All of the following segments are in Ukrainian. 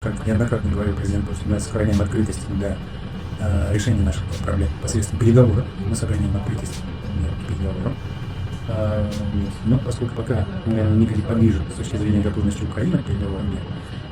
Как неоднократно говорил президент Путин, мы сохраняем открытость для э, решения наших проблем посредством переговоров. Мы сохраняем открытость для переговоров. А, вот. Но поскольку пока мы видим поближе с точки зрения готовности Украины к переговорам, нет,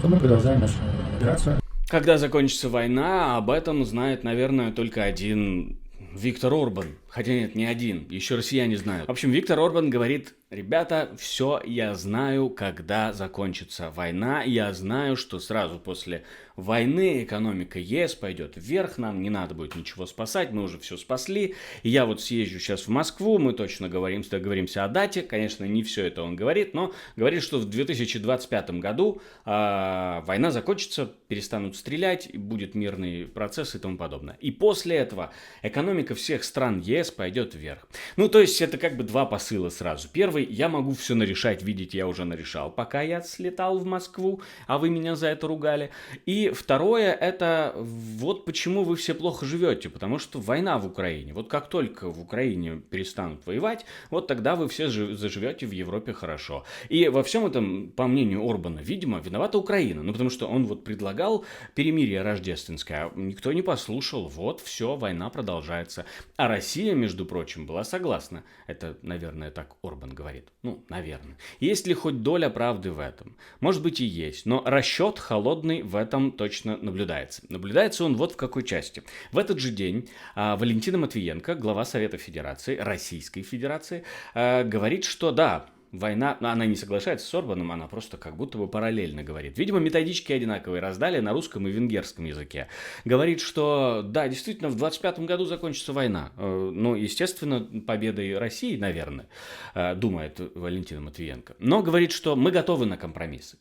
то мы продолжаем нашу операцию. Когда закончится война, об этом знает, наверное, только один Виктор Орбан. Хотя нет, не один, еще россияне знают. В общем, Виктор Орбан говорит, ребята, все я знаю, когда закончится война. Я знаю, что сразу после войны экономика ЕС пойдет вверх, нам не надо будет ничего спасать, мы уже все спасли. Я вот съезжу сейчас в Москву, мы точно говорим, договоримся о дате. Конечно, не все это он говорит, но говорит, что в 2025 году э, война закончится, перестанут стрелять, будет мирный процесс и тому подобное. И после этого экономика всех стран ЕС пойдет вверх. Ну, то есть это как бы два посыла сразу. Первый, я могу все нарешать, видите, я уже нарешал, пока я слетал в Москву, а вы меня за это ругали. И второе, это вот почему вы все плохо живете, потому что война в Украине. Вот как только в Украине перестанут воевать, вот тогда вы все заживете в Европе хорошо. И во всем этом, по мнению Орбана, видимо, виновата Украина. Ну, потому что он вот предлагал перемирие рождественское, а никто не послушал. Вот, все, война продолжается. А Россия, между прочим, была согласна. Это, наверное, так Орбан говорит. Ну, наверное. Есть ли хоть доля правды в этом? Может быть и есть, но расчет холодный в этом точно наблюдается. Наблюдается он вот в какой части. В этот же день а, Валентина Матвиенко, глава Совета Федерации, Российской Федерации, а, говорит, что да, война, ну, она не соглашается с Орбаном, она просто как будто бы параллельно говорит. Видимо, методички одинаковые раздали на русском и венгерском языке. Говорит, что да, действительно, в 25 году закончится война. Э, ну, естественно, победой России, наверное, э, думает Валентина Матвиенко. Но говорит, что мы готовы на компромиссы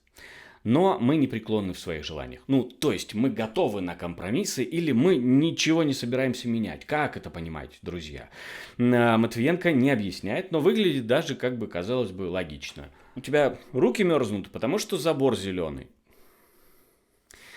но мы непреклонны в своих желаниях. Ну, то есть мы готовы на компромиссы или мы ничего не собираемся менять. Как это понимать, друзья? А, Матвиенко не объясняет, но выглядит даже, как бы казалось бы, логично. У тебя руки мерзнут, потому что забор зеленый.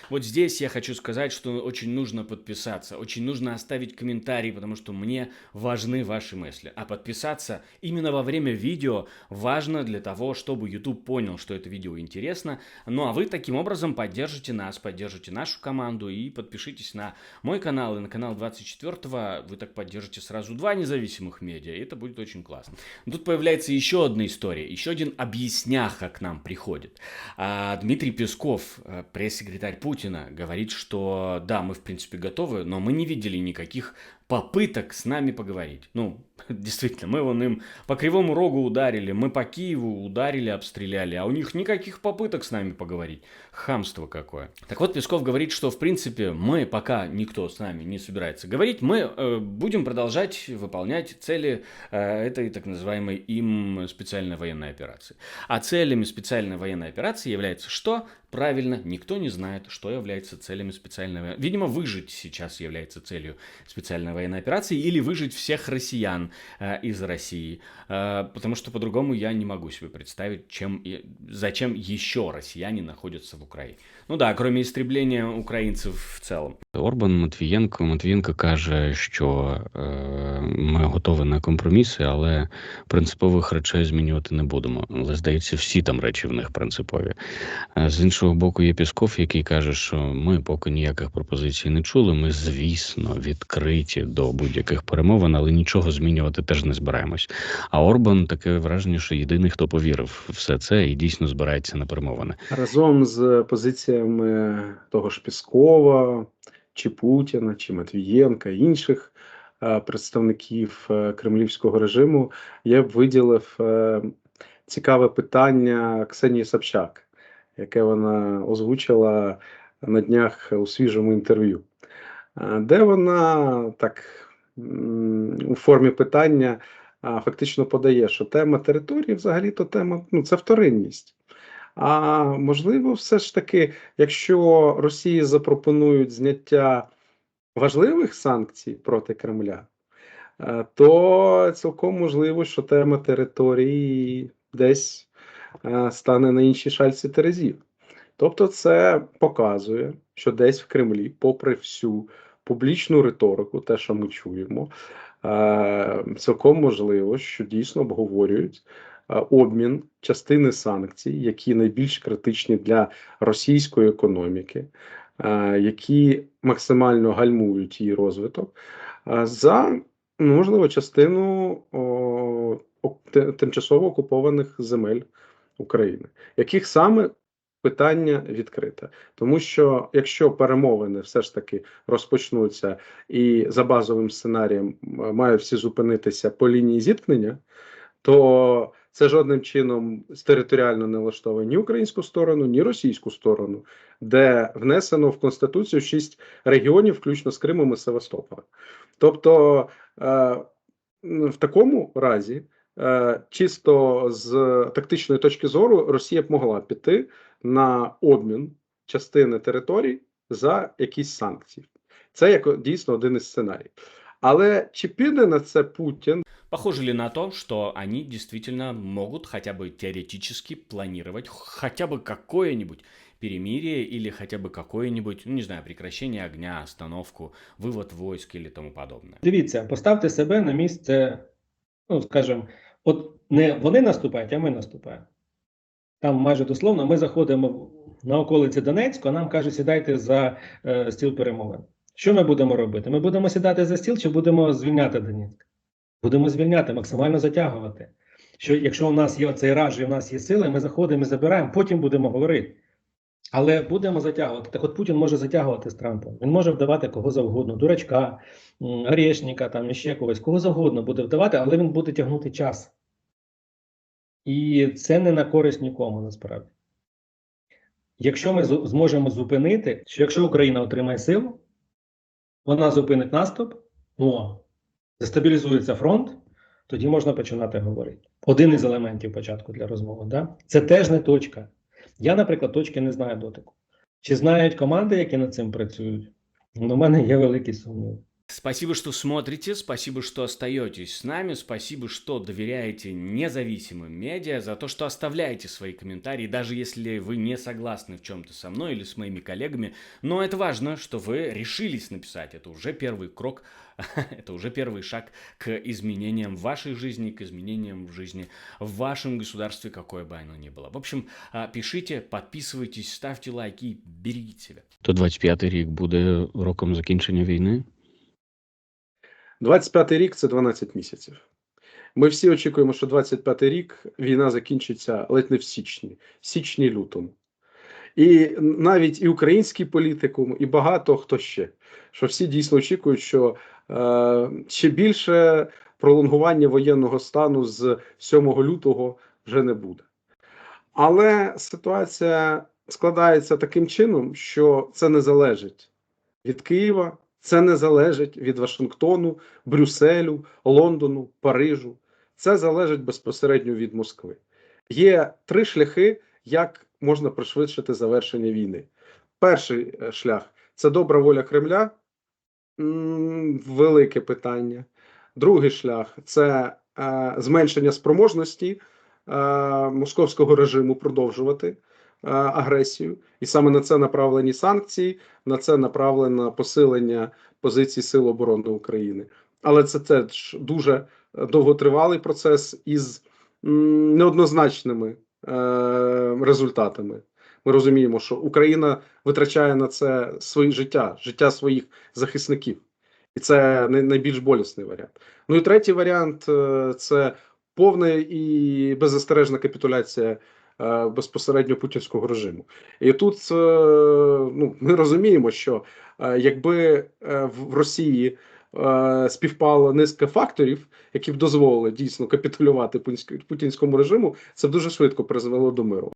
Вот здесь я хочу сказать, что очень нужно подписаться, очень нужно оставить комментарий, потому что мне важны ваши мысли. А подписаться именно во время видео важно для того, чтобы YouTube понял, что это видео интересно. Ну а вы таким образом поддержите нас, поддержите нашу команду и подпишитесь на мой канал и на канал 24 Вы так поддержите сразу два независимых медиа, и это будет очень классно. Тут появляется еще одна история, еще один объясняха к нам приходит. А Дмитрий Песков, э, пресс-секретарь Путина, Путина говорит, что да, мы в принципе готовы, но мы не видели никаких попыток с нами поговорить. Ну, действительно, мы вон им по Кривому Рогу ударили, мы по Киеву ударили, обстреляли, а у них никаких попыток с нами поговорить. Хамство какое. Так вот, Песков говорит, что в принципе мы, пока никто с нами не собирается говорить, мы э, будем продолжать выполнять цели э, этой так называемой им специальной военной операции. А целями специальной военной операции является что? Правильно, никто не знает, что является целями специальной Видимо, выжить сейчас является целью специальной военной операции или выжить всех россиян э, из России, э, потому что по-другому я не могу себе представить, чем и зачем еще россияне находятся в Украине. Ну да, кроме істріблення українців в цілому. Орбан Матвієнко. Матвієнко каже, що е, ми готові на компроміси, але принципових речей змінювати не будемо. Але здається, всі там речі в них принципові. Е, з іншого боку, є Пісков, який каже, що ми поки ніяких пропозицій не чули. Ми, звісно, відкриті до будь-яких перемовин, але нічого змінювати теж не збираємось. А Орбан таке враження, що єдиний, хто повірив все це і дійсно збирається на перемовини. Разом з позиціями того ж Піскова, чи Путіна, чи Матвієнка, інших е, представників е, кремлівського режиму, я б виділив е, цікаве питання Ксенії Собчак, яке вона озвучила на днях у свіжому інтерв'ю, де вона так у формі питання фактично подає, що тема території взагалі-то тема ну, це вторинність. А можливо, все ж таки, якщо Росії запропонують зняття важливих санкцій проти Кремля, е, то цілком можливо, що тема території десь е, стане на іншій шальці терезів. Тобто, це показує, що десь в Кремлі, попри всю публічну риторику, те, що ми чуємо, е, цілком можливо, що дійсно обговорюють обмін частини санкцій, які найбільш критичні для російської економіки, е, які максимально гальмують її розвиток, е, за можливо частину тимчасово окупованих земель України, яких саме питання відкрите, тому що якщо перемовини все ж таки розпочнуться і за базовим сценарієм мають всі зупинитися по лінії зіткнення, то це жодним чином територіально не влаштовує ні українську сторону, ні російську сторону, де внесено в конституцію шість регіонів, включно з Кримом і Севастополем. Тобто е, в такому разі, е, чисто з тактичної точки зору, Росія б могла піти на обмін частини територій за якісь санкції. Це як дійсно один із сценаріїв. Але чи піде на це Путін? Похоже ли на то, что они действительно могут хотя бы теоретически планировать хотя бы какое-нибудь перемирие или хотя бы какое-нибудь, ну не знаю, прекращение огня, остановку, вывод войск или тому подобное? Дивіться, поставте себе на місце, ну скажімо, от не вони наступають, а ми наступаємо. Там майже дословно ми заходимо на околиці Донецьку, а нам кажуть, сідайте за е, стіл перемовин. Що ми будемо робити? Ми будемо сідати за стіл чи будемо звільняти Донецьк? Будемо звільняти, максимально затягувати. Що якщо у нас є цей раж і у нас є сили, ми заходимо і забираємо, потім будемо говорити. Але будемо затягувати. Так от Путін може затягувати з Трампом. Він може вдавати кого завгодно, дурачка, Орешника, там іще когось, кого завгодно буде вдавати, але він буде тягнути час. І це не на користь нікому насправді. Якщо ми зможемо зупинити, що якщо Україна отримає силу, вона зупинить наступ, о, дестабілізується фронт, тоді можна починати говорити. Один із елементів початку для розмови. Да? Це теж не точка. Я, наприклад, точки не знаю дотику. Чи знають команди, які над цим працюють? Ну, У мене є великий сумнів. Спасибо, что смотрите, спасибо, что остаетесь с нами, спасибо, что доверяете независимым медиа, за то, что оставляете свои комментарии, даже если вы не согласны в чем-то со мной или с моими коллегами. Но это важно, что вы решились написать. Это уже первый крок, это уже первый шаг к изменениям в вашей жизни, к изменениям в жизни в вашем государстве, какое бы оно ни было. В общем, а, пишите, подписывайтесь, ставьте лайки и берегите себя. То 25-й рік буде роком закінчення війни. 25-й рік це 12 місяців. Ми всі очікуємо, що 25-й рік війна закінчиться ледь не в січні, січні лютому. І навіть і український політикум, і багато хто ще, що всі дійсно очікують, що е, ще більше пролонгування воєнного стану з 7 лютого вже не буде. Але ситуація складається таким чином, що це не залежить від Києва, це не залежить від Вашингтону, Брюсселю, Лондону, Парижу. Це залежить безпосередньо від Москви. Є три шляхи, як можна пришвидшити завершення війни. Перший е, шлях це добра воля Кремля, велике питання. Другий шлях це е, зменшення спроможності е, московського режиму продовжувати агресію, і саме на це направлені санкції, на це направлено посилення позицій Сил оборони України. Але це теж дуже довготривалий процес із неоднозначними е, результатами. Ми розуміємо, що Україна витрачає на це своє життя, життя своїх захисників, і це найбільш болісний варіант. Ну і третій варіант е, це повна і беззастережна капітуляція е, безпосередньо путінського режиму. І тут е, ну, ми розуміємо, що е, якби е, в Росії е, співпала низка факторів, які б дозволили дійсно капітулювати путінськ- путінському режиму, це б дуже швидко призвело до миру.